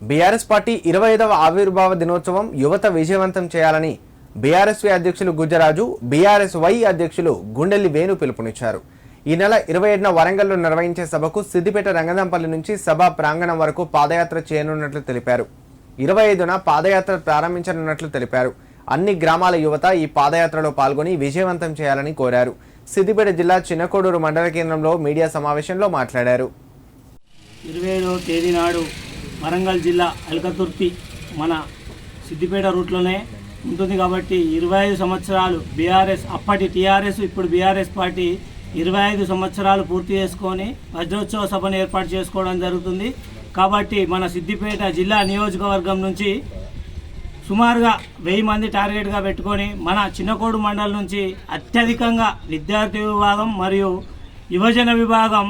BRS party ఇరవై ఐదవ ఆవిర్భావ దినోత్సవం యువత విజయవంతం చేయాలని బీఆర్ఎస్వై అధ్యక్షులు గుజ్జరాజు బీఆర్ఎస్ వై అధ్యక్షులు గుండెల్లి వేణు పిలుపునిచ్చారు. ఈ నెల ఇరవై ఏడున వరంగల్లో నిర్వహించే సభకు సిద్దిపేట రంగదంపల్లి నుంచి సభ ప్రాంగణం వరకు పాదయాత్ర చేయనున్నట్లు తెలిపారు. ఇరవై ఐదున పాదయాత్ర ప్రారంభించనున్నట్లు తెలిపారు. అన్ని గ్రామాల యువత ఈ పాదయాత్రలో పాల్గొని విజయవంతం చేయాలని కోరారు. సిద్దిపేట జిల్లా చిన్నకోడూరు మండల కేంద్రంలో మీడియా సమావేశంలో మాట్లాడారు. ఇరవై ఏడవ తేదీ నాడు వరంగల్ జిల్లా అలకతుర్తి మన సిద్దిపేట రూట్లోనే ఉంటుంది కాబట్టి ఇరవై ఐదు సంవత్సరాలు బీఆర్ఎస్ అప్పటి టీఆర్ఎస్ ఇప్పుడు బీఆర్ఎస్ పార్టీ ఇరవై ఐదు సంవత్సరాలు పూర్తి చేసుకొని వజ్రోత్సవ సభను ఏర్పాటు చేసుకోవడం జరుగుతుంది. కాబట్టి మన సిద్దిపేట జిల్లా నియోజకవర్గం నుంచి సుమారుగా వెయ్యి మంది టార్గెట్గా పెట్టుకొని మన చిన్నకోడు మండలం నుంచి అత్యధికంగా విద్యార్థి విభాగం మరియు యువజన విభాగం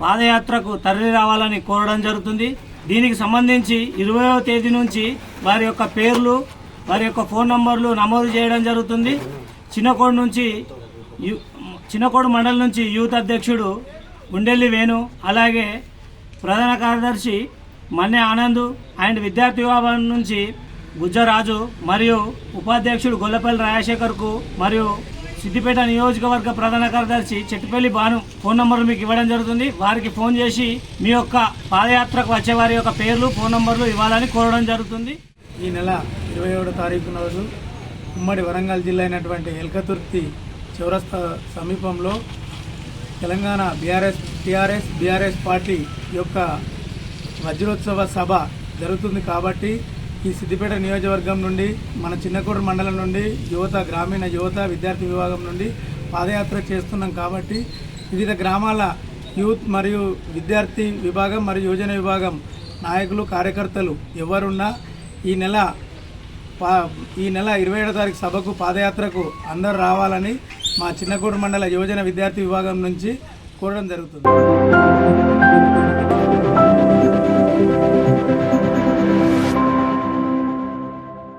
పాదయాత్రకు తరలి రావాలని కోరడం జరుగుతుంది. దీనికి సంబంధించి ఇరవయో తేదీ నుంచి వారి యొక్క పేర్లు వారి యొక్క ఫోన్ నంబర్లు నమోదు చేయడం జరుగుతుంది. చిన్నకోడు నుంచి చిన్నకోడు మండలం నుంచి యూత్ అధ్యక్షుడు ఉండెల్లి వేణు అలాగే ప్రధాన కార్యదర్శి మన్నె ఆనంద్ అండ్ విద్యార్థి విభాగం నుంచి గుజ్జరాజు మరియు ఉపాధ్యక్షుడు గొల్లపల్లి రాజశేఖర్కు మరియు సిద్దిపేట నియోజకవర్గ ప్రధాన కార్యదర్శి చెట్టుపల్లి భాను ఫోన్ నంబర్లు మీకు ఇవ్వడం జరుగుతుంది. వారికి ఫోన్ చేసి మీ యొక్క పాదయాత్రకు వచ్చే వారి యొక్క పేర్లు ఫోన్ నంబర్లు ఇవ్వాలని కోరడం జరుగుతుంది. ఈ నెల ఇరవై ఏడో తారీఖున రోజు ఉమ్మడి వరంగల్ జిల్లా అయినటువంటి ఎల్కతుర్తి చౌరస్తా సమీపంలో Telangana BRS TRS BRS party యొక్క వజ్రోత్సవ సభ జరుగుతుంది కాబట్టి ఈ సిద్దిపేట నియోజకవర్గం నుండి మన చిన్నకూరు మండలం నుండి యువత గ్రామీణ యువత విద్యార్థి విభాగం నుండి పాదయాత్ర చేస్తున్నాం కాబట్టి వివిధ గ్రామాల యూత్ మరియు విద్యార్థి విభాగం మరియు యువజన విభాగం నాయకులు కార్యకర్తలు ఎవరున్నా ఈ నెల పా ఈ నెల ఇరవై ఏడో తారీఖు సభకు పాదయాత్రకు అందరూ రావాలని మా చిన్నకూరు మండల యువజన విద్యార్థి విభాగం నుంచి కోరడం జరుగుతుంది.